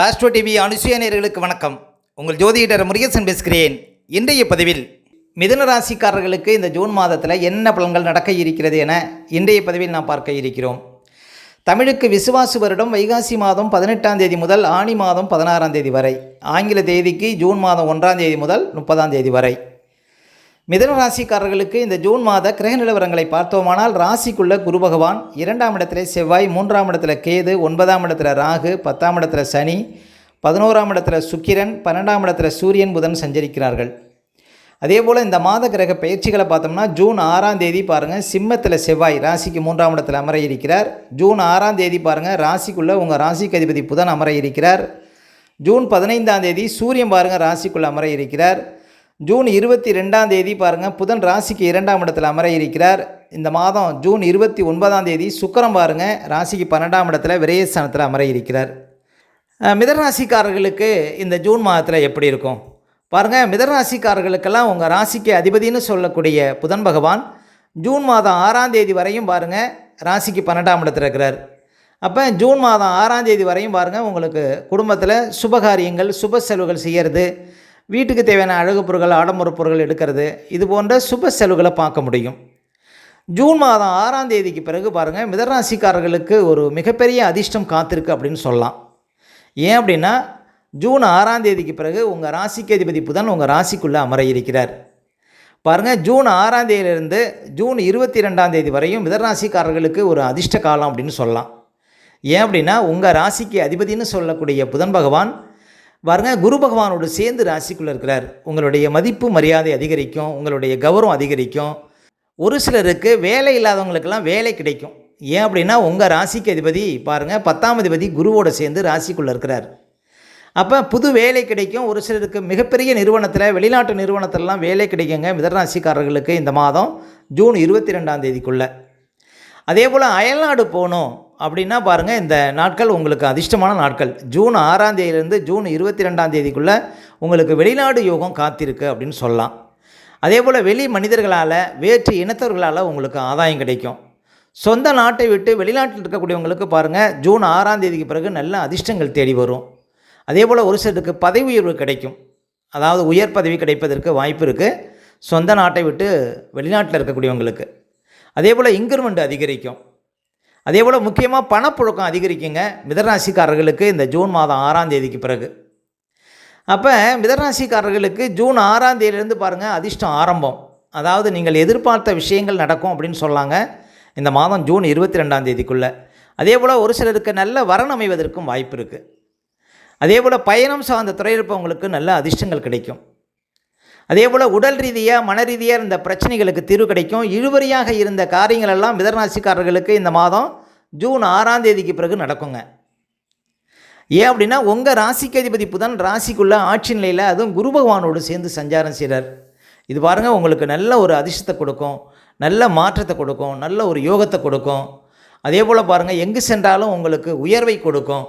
Astro TV Anusuya வணக்கம். உங்கள் ஜோதிடர் முருகேசன் பேசுகிறேன். இன்றைய பதிவில் மிதுன ராசிக்காரர்களுக்கு இந்த ஜூன் மாதத்தில் என்ன பலன்கள் நடக்க இருக்கிறது என இன்றைய பதிவில் நாம் பார்க்க இருக்கிறோம். தமிழுக்கு விசுவாசு வருடம் வைகாசி மாதம் பதினெட்டாம் தேதி முதல் ஆனி மாதம் பதினாறாம் தேதி வரை. ஆங்கில தேதிக்கு ஜூன் மாதம் ஒன்றாம் தேதி முதல் முப்பதாம் தேதி வரை. மிதன ராசிக்காரர்களுக்கு இந்த ஜூன் மாத கிரக நிலவரங்களை பார்த்தோமானால் ராசிக்குள்ள குரு பகவான் இரண்டாம் இடத்துல செவ்வாய் மூன்றாம் இடத்துல கேது ஒன்பதாம் இடத்துல ராகு பத்தாம் இடத்துல சனி பதினோராம் இடத்துல சுக்கிரன் பன்னெண்டாம் இடத்துல சூரியன் புதன் சஞ்சரிக்கிறார்கள். அதே போல் இந்த மாத கிரக பயிற்சிகளை பார்த்தோம்னா ஜூன் ஆறாம் தேதி பாருங்கள் சிம்மத்தில் செவ்வாய் ராசிக்கு மூன்றாம் இடத்துல அமர இருக்கிறார் ஜூன் ஆறாம் தேதி பாருங்கள் ராசிக்குள்ளே உங்கள் ராசிக்கு அதிபதி புதன் அமர இருக்கிறார் ஜூன் பதினைந்தாம் தேதி சூரியன் பாருங்கள் ராசிக்குள்ளே அமர இருக்கிறார் ஜூன் இருபத்தி ரெண்டாம் தேதி பாருங்கள் புதன் ராசிக்கு இரண்டாம் இடத்துல அமர இருக்கிறார் இந்த மாதம் ஜூன் இருபத்தி ஒன்பதாம் தேதி சுக்கரம் பாருங்கள் ராசிக்கு பன்னெண்டாம் இடத்துல விரயஸ்தானத்தில் அமர இருக்கிறார் மிதராசிக்காரர்களுக்கு இந்த ஜூன் மாதத்தில் எப்படி இருக்கும்? பாருங்கள் மிதராசிக்காரர்களுக்கெல்லாம் உங்கள் ராசிக்கு அதிபதின்னு சொல்லக்கூடிய புதன் பகவான் ஜூன் மாதம் ஆறாம் தேதி வரையும் பாருங்கள் ராசிக்கு பன்னெண்டாம் இடத்துல இருக்கிறார். அப்போ ஜூன் மாதம் ஆறாம் தேதி வரையும் பாருங்கள் உங்களுக்கு குடும்பத்தில் சுபகாரியங்கள் சுப செலவுகள் செய்கிறது வீட்டுக்கு தேவையான அழகு பொருட்கள் ஆடம்பர பொருட்கள் எடுக்கிறது இது போன்ற சுப செலவுகளை பார்க்க முடியும். ஜூன் மாதம் ஆறாம் தேதிக்கு பிறகு பாருங்கள் மிதராசிக்காரர்களுக்கு ஒரு மிகப்பெரிய அதிர்ஷ்டம் காத்திருக்கு அப்படின்னு சொல்லலாம். ஏன் அப்படின்னா ஜூன் ஆறாம் தேதிக்கு பிறகு உங்கள் ராசிக்கு அதிபதி புதன் உங்கள் ராசிக்குள்ளே அமர இருக்கிறார். பாருங்கள் ஜூன் ஆறாம் தேதியிலிருந்து ஜூன் இருபத்தி ரெண்டாம் தேதி வரையும் மிதராசிக்காரர்களுக்கு ஒரு அதிர்ஷ்ட காலம் அப்படின்னு சொல்லலாம். ஏன் அப்படின்னா உங்கள் ராசிக்கு அதிபதின்னு சொல்லக்கூடிய புதன் பகவான் பாருங்க குரு பகவானோடு சேர்ந்து ராசிக்குள்ளே இருக்கிறார். உங்களுடைய மதிப்பு மரியாதை அதிகரிக்கும் உங்களுடைய கௌரவம் அதிகரிக்கும். ஒரு சிலருக்கு வேலை இல்லாதவங்களுக்கெல்லாம் வேலை கிடைக்கும். ஏன் அப்படின்னா உங்கள் ராசிக்கு அதிபதி பாருங்கள் பத்தாம் அதிபதி குருவோடு சேர்ந்து ராசிக்குள்ளே இருக்கிறார். அப்போ புது வேலை கிடைக்கும். ஒரு சிலருக்கு மிகப்பெரிய நிறுவனத்தில் வெளிநாட்டு நிறுவனத்திலலாம் வேலை கிடைக்குங்க. மிதராசிக்காரர்களுக்கு இந்த மாதம் ஜூன் இருபத்தி ரெண்டாம் தேதிக்குள்ளே. அதே போல் அயல்நாடு போகணும். அப்படின்னா பாருங்கள் இந்த நாட்கள் உங்களுக்கு அதிர்ஷ்டமான நாட்கள். ஜூன் ஆறாம் தேதியிலேருந்து ஜூன் இருபத்தி ரெண்டாம் தேதிக்குள்ளே உங்களுக்கு வெளிநாடு யோகம் காத்திருக்கு அப்படின்னு சொல்லலாம். அதே போல் வெளி மனிதர்களால் வேற்று இனத்தவர்களால் உங்களுக்கு ஆதாயம் கிடைக்கும். சொந்த நாட்டை விட்டு வெளிநாட்டில் இருக்கக்கூடியவங்களுக்கு பாருங்கள் ஜூன் ஆறாம் தேதிக்கு பிறகு நல்ல அதிர்ஷ்டங்கள் தேடி வரும். அதே போல் ஒரு சிலருக்கு பதவி உயர்வு கிடைக்கும். அதாவது உயர் பதவி கிடைப்பதற்கு வாய்ப்பு இருக்குது சொந்த நாட்டை விட்டு வெளிநாட்டில் இருக்கக்கூடியவங்களுக்கு. அதே போல் இன்க்ரிமெண்ட் அதிகரிக்கும். அதே போல் முக்கியமாக பணப்புழக்கம் அதிகரிக்குங்க. மிதராசிக்காரர்களுக்கு இந்த ஜூன் மாதம் ஆறாம் தேதிக்கு பிறகு. அப்போ மிதராசிக்காரர்களுக்கு ஜூன் ஆறாம் தேதியிலேருந்து பாருங்கள் அதிர்ஷ்டம் ஆரம்பம். அதாவது நீங்கள் எதிர்பார்த்த விஷயங்கள் நடக்கும் அப்படின்னு சொல்லாங்க. இந்த மாதம் ஜூன் இருபத்தி ரெண்டாம் தேதிக்குள்ளே. அதே போல் ஒரு சிலருக்கு நல்ல வரன் அமைவதற்கும் வாய்ப்பு இருக்குது அதே போல் பயணம் சார்ந்த துறையில் இருப்பவங்களுக்கு நல்ல அதிர்ஷ்டங்கள் கிடைக்கும். அதே போல் உடல் ரீதியாக மன ரீதியாக இருந்த பிரச்சனைகளுக்கு தீர்வு கிடைக்கும். இழுவரியாக இருந்த காரியங்கள் எல்லாம் மிதராசிக்காரர்களுக்கு இந்த மாதம் ஜூன் ஆறாம் தேதிக்கு பிறகு நடக்குங்க. ஏன் அப்படின்னா உங்கள் ராசிக்கு அதிபதி புதன் ராசிக்குள்ளே ஆட்சி நிலையில் அதுவும் குரு பகவானோடு சேர்ந்து சஞ்சாரம் செய்கிறார் இது பாருங்கள் உங்களுக்கு நல்ல ஒரு அதிர்ஷ்டத்தை கொடுக்கும் நல்ல மாற்றத்தை கொடுக்கும் நல்ல ஒரு யோகத்தை கொடுக்கும். அதே போல் பாருங்கள் எங்கு சென்றாலும் உங்களுக்கு உயர்வை கொடுக்கும்.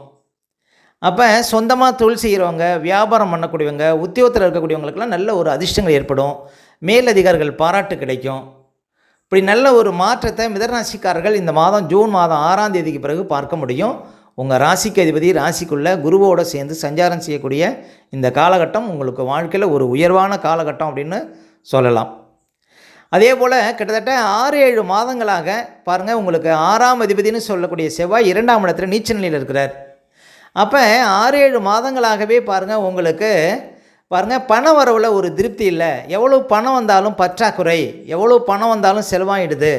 அப்போ சொந்தமாக தொழில் செய்கிறவங்க வியாபாரம் பண்ணக்கூடியவங்க உத்தியோகத்தில் இருக்கக்கூடியவங்களுக்கெல்லாம் நல்ல ஒரு அதிர்ஷ்டங்கள் ஏற்படும். மேலதிகாரிகள் பாராட்டு கிடைக்கும். இப்படி நல்ல ஒரு மாற்றத்தை மிதராசிக்காரர்கள் இந்த மாதம் ஜூன் மாதம் ஆறாம் தேதிக்கு பிறகு பார்க்க முடியும். உங்கள் ராசிக்கு அதிபதி ராசிக்குள்ளே குருவோடு சேர்ந்து சஞ்சாரம் செய்யக்கூடிய இந்த காலகட்டம் உங்களுக்கு வாழ்க்கையில் ஒரு உயர்வான காலகட்டம் அப்படின்னு சொல்லலாம். அதே போல் கிட்டத்தட்ட ஆறு ஏழு மாதங்களாக பாருங்கள் உங்களுக்கு ஆறாம் அதிபதினு சொல்லக்கூடிய செவ்வாய் இரண்டாம் இடத்துல நீச்ச நிலையில் இருக்கிறார். அப்போ ஆறு ஏழு மாதங்களாகவே பாருங்கள் உங்களுக்கு பாருங்கள் பண வரவில் ஒரு திருப்தி இல்லை. எவ்வளோ பணம் வந்தாலும் பற்றாக்குறை எவ்வளோ பணம் வந்தாலும் செலவாயிடுது.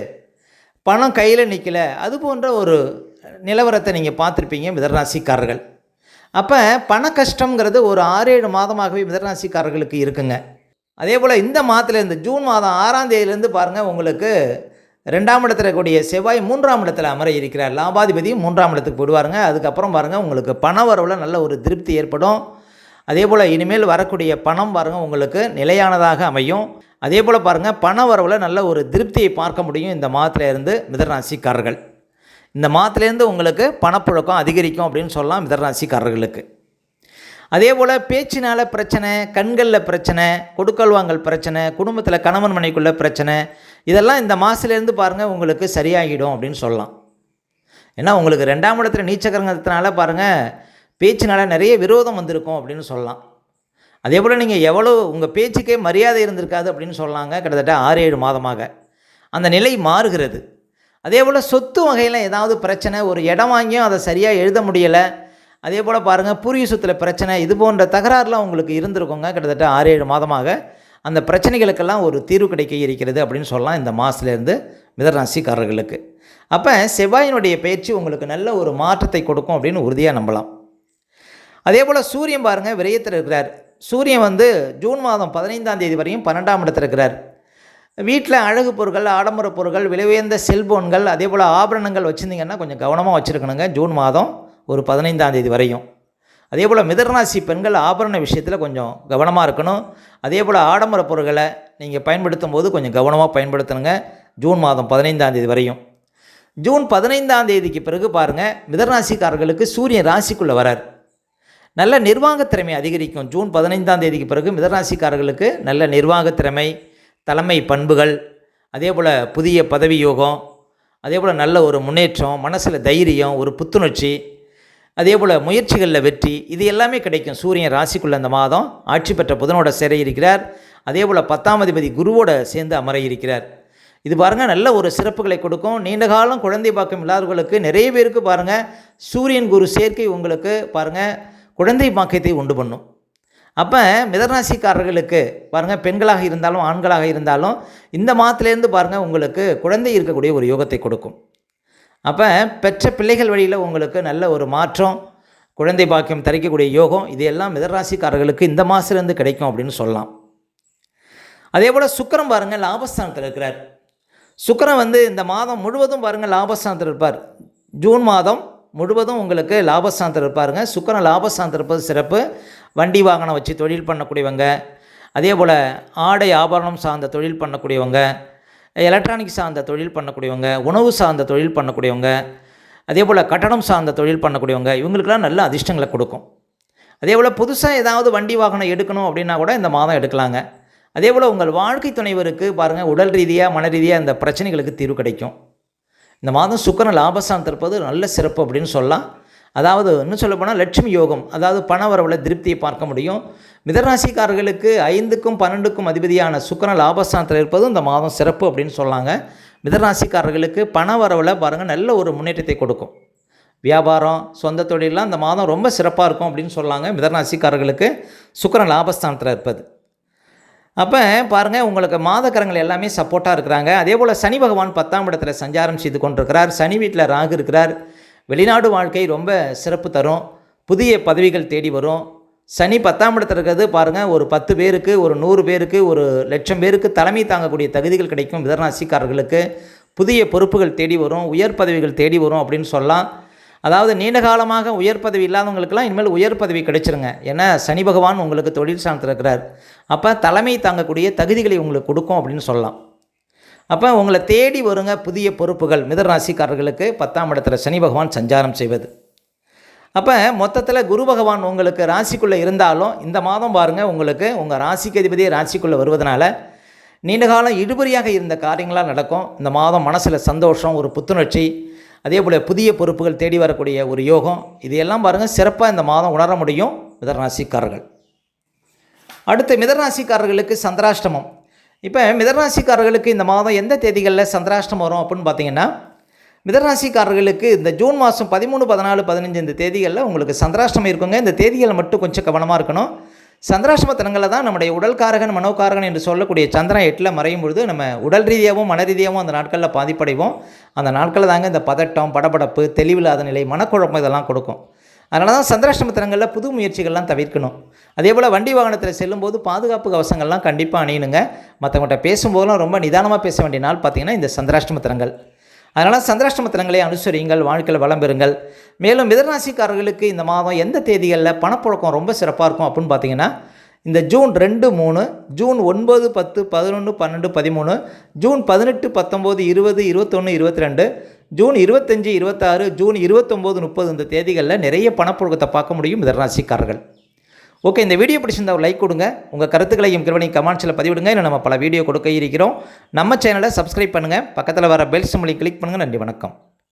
பணம் கையில் நிற்கலை அது போன்ற ஒரு நிலவரத்தை நீங்கள் பார்த்துருப்பீங்க மிதராசிக்காரர்கள் அப்போ பண கஷ்டங்கிறது ஒரு ஆறு ஏழு மாதமாகவே மிதராசிக்காரர்களுக்கு இருக்குங்க. அதே போல் இந்த மாதத்துலேருந்து ஜூன் மாதம் ஆறாம் தேதியிலேருந்து பாருங்கள் உங்களுக்கு ரெண்டாம் இடத்துல இருக்கக்கூடிய செவ்வாய் மூன்றாம் இடத்துல அமர இருக்கிறார் லாபாதிபதி மூன்றாம் இடத்துக்கு போடுவாருங்க. அதுக்கப்புறம் பாருங்கள் உங்களுக்கு பண வரவில் நல்ல ஒரு திருப்தி ஏற்படும். அதே போல் இனிமேல் வரக்கூடிய பணம் பாருங்கள் உங்களுக்கு நிலையானதாக அமையும். அதே போல் பாருங்கள் பண வரவில் நல்ல ஒரு திருப்தியை பார்க்க முடியும் இந்த மாதத்துல இருந்து மிதராசிக்காரர்கள் இந்த மாதத்துலேருந்து உங்களுக்கு பணப்புழக்கம் அதிகரிக்கும் அப்படின்னு சொல்லலாம் மிதராசிக்காரர்களுக்கு அதே போல் பேச்சினால் பிரச்சனை கண்களில் பிரச்சனை கொடுக்கல் வாங்கல் பிரச்சனை குடும்பத்தில் கணவன் மனைக்குள்ள பிரச்சனை இதெல்லாம் இந்த மாதத்துலேருந்து பாருங்கள் உங்களுக்கு சரியாகிடும் அப்படின்னு சொல்லலாம். ஏன்னா உங்களுக்கு ரெண்டாம் இடத்துல நீச்சக்கரங்கிறதுனால பாருங்கள் பேச்சினால் நிறைய விரோதம் வந்திருக்கும் அப்படின்னு சொல்லலாம். அதே போல் நீங்கள் எவ்வளோ உங்கள் பேச்சுக்கே மரியாதை இருந்திருக்காது அப்படின்னு சொன்னாங்க கிட்டத்தட்ட ஆறு ஏழு மாதமாக. அந்த நிலை மாறுகிறது. அதே போல் சொத்து வகையில் ஏதாவது பிரச்சனை ஒரு இடம் வாங்கியும் அதை சரியாக எழுத முடியலை அதே போல் பாருங்கள் பூர்வீக பிரச்சனை இது போன்ற தகராறுலாம் உங்களுக்கு இருந்திருக்குங்க. கிட்டத்தட்ட ஆறு ஏழு மாதமாக அந்த பிரச்சனைகளுக்கெல்லாம் ஒரு தீர்வு கிடைக்க இருக்கிறது அப்படின்னு சொல்லலாம் இந்த மாதத்துலேருந்து மிதராசிக்காரர்களுக்கு அப்போ செவ்வாயினுடைய பயிற்சி உங்களுக்கு நல்ல ஒரு மாற்றத்தை கொடுக்கும் அப்படின்னு உறுதியாக நம்பலாம். அதே போல் சூரியன் பாருங்கள் விரயத்தில் இருக்கிறார். சூரியன் வந்து ஜூன் மாதம் பதினைந்தாம் தேதி வரையும் பன்னெண்டாம் இடத்துல இருக்கிறார். வீட்டில் அழகு பொருட்கள் ஆடம்பர பொருட்கள் விலை உயர்ந்த செல்போன்கள் அதே போல் ஆபரணங்கள் வச்சுருந்தீங்கன்னா கொஞ்சம் கவனமாக வச்சுருக்கணுங்க. ஜூன் மாதம் ஒரு பதினைந்தாந்தேதி வரையும். அதே போல் மிதராசி பெண்கள் ஆபரண விஷயத்தில் கொஞ்சம் கவனமாக இருக்கணும். அதே போல் ஆடம்பர பொருட்களை நீங்கள் பயன்படுத்தும் போது கொஞ்சம் கவனமாக பயன்படுத்தணுங்க. ஜூன் மாதம் பதினைந்தாந்தேதி வரையும். ஜூன் பதினைந்தாந்தேதிக்கு பிறகு பாருங்கள் மிதராசிக்காரர்களுக்கு சூரியன் ராசிக்குள்ளே வரார். நல்ல நிர்வாகத் திறமை அதிகரிக்கும். ஜூன் பதினைந்தாம் தேதிக்கு பிறகு மிதராசிக்காரர்களுக்கு நல்ல நிர்வாகத் திறமை தலைமை பண்புகள் அதே போல் புதிய பதவி யோகம் அதே போல் நல்ல ஒரு முன்னேற்றம் மனசில் தைரியம் ஒரு புத்துணர்ச்சி அதே போல் முயற்சிகளில் வெற்றி இது எல்லாமே கிடைக்கும். சூரியன் ராசிக்குள்ள அந்த மாதம் ஆட்சி பெற்ற புதனோட சேர இருக்கிறார். அதே போல் பத்தாம் அதிபதி குருவோட சேர்ந்து அமர இருக்கிறார். இது பாருங்கள் நல்ல ஒரு சிறப்புகளை கொடுக்கும். நீண்ட காலம் குழந்தை பாக்கம் இல்லாதவர்களுக்கு நிறைய பேருக்கு பாருங்கள் சூரியன் குரு சேர்க்கை உங்களுக்கு பாருங்கள் குழந்தை பாக்கியத்தை உண்டு பண்ணும். அப்போ மிதராசிக்காரர்களுக்கு பாருங்கள் பெண்களாக இருந்தாலும் ஆண்களாக இருந்தாலும் இந்த மாதத்துலேருந்து பாருங்கள் உங்களுக்கு குழந்தை இருக்கக்கூடிய ஒரு யோகத்தை கொடுக்கும். அப்போ பெற்ற பிள்ளைகள் வழியில் உங்களுக்கு நல்ல ஒரு மாற்றம் குழந்தை பாக்கியம் தரிக்கக்கூடிய யோகம் இது எல்லாம் மிதராசிக்காரர்களுக்கு இந்த மாதத்துலேருந்து கிடைக்கும் அப்படின்னு சொல்லலாம். அதே போல் சுக்கரம் பாருங்கள் லாபஸ்தானத்தில் இருக்கிறார். சுக்கரம் வந்து இந்த மாதம் முழுவதும் பாருங்கள் லாபஸ்தானத்தில் இருப்பார். ஜூன் மாதம் முழுவதும் உங்களுக்கு லாபஸ்தானத்தில் இருப்பாருங்க. சுக்கரம் லாபஸ்தானத்தில் இருப்பது சிறப்பு. வண்டி வாகனம் வச்சு தொழில் பண்ணக்கூடியவங்க அதே போல் ஆடை ஆபரணம் சார்ந்த தொழில் பண்ணக்கூடியவங்க எலக்ட்ரானிக் சார்ந்த தொழில் பண்ணக்கூடியவங்க உணவு சார்ந்த தொழில் பண்ணக்கூடியவங்க அதே போல் கட்டடம் சார்ந்த தொழில் பண்ணக்கூடியவங்க இவங்களுக்கெல்லாம் நல்ல அதிர்ஷ்டங்களை கொடுக்கும். அதே போல் புதுசாக ஏதாவது வண்டி வாகனம் எடுக்கணும் அப்படின்னா கூட இந்த மாதம் எடுக்கலாங்க. அதே போல் உங்கள் வாழ்க்கை துணைவருக்கு பாருங்கள் உடல் ரீதியாக மன ரீதியாக இந்த பிரச்சனைகளுக்கு தீர்வு கிடைக்கும். இந்த மாதம் சுக்கரன் லாபஸ்தானத்தில் இருப்பது நல்ல சிறப்பு அப்படின்னு சொல்லலாம். அதாவது இன்னும் சொல்ல போனால் லட்சுமி யோகம் அதாவது பண வரவில் திருப்தியை பார்க்க முடியும். மிதராசிக்காரர்களுக்கு ஐந்துக்கும் பன்னெண்டுக்கும் அதிபதியான சுக்கர லாபஸ்தானத்தில் இருப்பதும் இந்த மாதம் சிறப்பு அப்படின்னு சொல்லாங்க மிதராசிக்காரர்களுக்கு பண வரவில் பாருங்கள் நல்ல ஒரு முன்னேற்றத்தை கொடுக்கும். வியாபாரம் சொந்த தொழிலெலாம் இந்த மாதம் ரொம்ப சிறப்பாக இருக்கும் அப்படின்னு சொல்லாங்க மிதராசிக்காரர்களுக்கு சுக்கரன் லாபஸ்தானத்தில் இருப்பது. அப்போ பாருங்கள் உங்களுக்கு மாதக்கரங்கள் எல்லாமே சப்போர்ட்டாக இருக்கிறாங்க. அதே போல் சனி பகவான் பத்தாம் இடத்துல சஞ்சாரம் செய்து கொண்டிருக்கிறார். சனி வீட்டில் ராகு இருக்கிறார். வெளிநாடு வாழ்க்கை ரொம்ப சிறப்பு தரும். புதிய பதவிகள் தேடி வரும். சனி பத்தாம் இடத்துல இருக்கிறது பாருங்கள் ஒரு பத்து பேருக்கு ஒரு நூறு பேருக்கு ஒரு லட்சம் பேருக்கு தலைமை தாங்கக்கூடிய தகுதிகள் கிடைக்கும் மிதராசிக்காரர்களுக்கு புதிய பொறுப்புகள் தேடி வரும் உயர் பதவிகள் தேடி வரும் அப்படின்னு சொல்லலாம். அதாவது நீண்ட காலமாக உயர் பதவி இல்லாதவங்களுக்கெல்லாம் இனிமேல் உயர் பதவி கிடைச்சிருங்க. ஏன்னா சனி பகவான் உங்களுக்கு தொழில் சார்ந்திருக்கிறார். அப்போ தலைமை தாங்கக்கூடிய தகுதிகளை உங்களுக்கு கொடுக்கும் அப்படின்னு சொல்லலாம். அப்போ உங்களை தேடி வருங்க புதிய பொறுப்புகள். மிதராசிக்காரர்களுக்கு பத்தாம் இடத்துல சனி பகவான் சஞ்சாரம் செய்வது. அப்போ மொத்தத்தில் குரு பகவான் உங்களுக்கு ராசிக்குள்ளே இருந்தாலும் இந்த மாதம் பாருங்கள் உங்களுக்கு உங்கள் ராசிக்கு அதிபதியே ராசிக்குள்ளே வருவதனால நீண்ட காலம் இழுபறியாக இருந்த காரியங்களாக நடக்கும். இந்த மாதம் மனசில் சந்தோஷம் ஒரு புத்துணர்ச்சி அதே போல் புதிய பொறுப்புகள் தேடி வரக்கூடிய ஒரு யோகம். இதையெல்லாம் பாருங்கள் சிறப்பாக இந்த மாதம் உணர முடியும் மிதராசிக்காரர்கள் அடுத்து மிதராசிக்காரர்களுக்கு சந்திராஷ்டமம். இப்போ மிதராசிக்காரர்களுக்கு இந்த மாதம் எந்த தேதிகளில் சந்திராஷ்டம் வரும் அப்படின்னு பார்த்தீங்கன்னா மிதராசிக்காரர்களுக்கு இந்த ஜூன் மாதம் பதிமூணு பதினாலு பதினஞ்சு இந்த தேதிகளில் உங்களுக்கு சந்திராஷ்டமம் இருக்குங்க. இந்த தேதிகளை மட்டும் கொஞ்சம் கவனமாக இருக்கணும். சந்திராஷ்டம தினங்களில் தான் நம்முடைய உடல்காரகன் மனோகாரகன் என்று சொல்லக்கூடிய சந்திரன் எட்டில் மறையும் பொழுது நம்ம உடல் ரீதியாகவும் மன ரீதியாகவும் அந்த நாட்களில் பாதிப்படைவோம். அந்த நாட்களில் தாங்க இந்த பதட்டம் படபடப்பு தெளிவில்லாத நிலை மனக்குழப்பம் இதெல்லாம் கொடுக்கும். அதனால தான் சந்திராஷ்டமத்தனங்களில் புது முயற்சிகள்லாம் தவிர்க்கணும். அதே போல் வண்டி வாகனத்தில் செல்லும்போது பாதுகாப்பு கவசங்கள்லாம் கண்டிப்பாக அணியணுங்க. மற்றவங்கள்ட்ட பேசும்போதெல்லாம் ரொம்ப நிதானமாக பேச வேண்டிய நாள் பார்த்திங்கன்னா இந்த சந்திராஷ்டமத்தனங்கள் அதனால் சந்திராஷ்டமத்தனங்களை அனுசரியுங்கள் வாழ்க்கையில் வளம் பெறுங்கள். மேலும் மிதராசிக்காரர்களுக்கு இந்த மாதம் எந்த தேதிகளில் பணப்புழக்கம் ரொம்ப சிறப்பாக இருக்கும் அப்படின்னு பார்த்தீங்கன்னா இந்த ஜூன் ரெண்டு மூணு ஜூன் ஒன்பது பத்து பதினொன்று பன்னெண்டு பதிமூணு ஜூன் பதினெட்டு பத்தொம்போது இருபது இருபத்தொன்று இருபத்தி ரெண்டு ஜூன் இருபத்தஞ்சி இருபத்தாறு ஜூன் இருபத்தொம்போது முப்பது இந்த தேதிகளில் நிறைய பணப்புழக்கத்தை பார்க்க முடியும் மிதராசிக்காரர்கள் ஓகே இந்த வீடியோ பிடிச்சிருந்தா லைக் கொடுங்க. உங்கள் கருத்துக்களையும் கிருவனையும் கமெண்ட்ஸில் பதிவிடுங்க. இல்லை நம்ம பல வீடியோ கொடுக்க இருக்கிறோம். நம்ம சேனலை சப்ஸ்கிரைப் பண்ணுங்கள் பக்கத்தில் வர பெல் சிம்மலை கிளிக் பண்ணுங்கள் நன்றி வணக்கம்.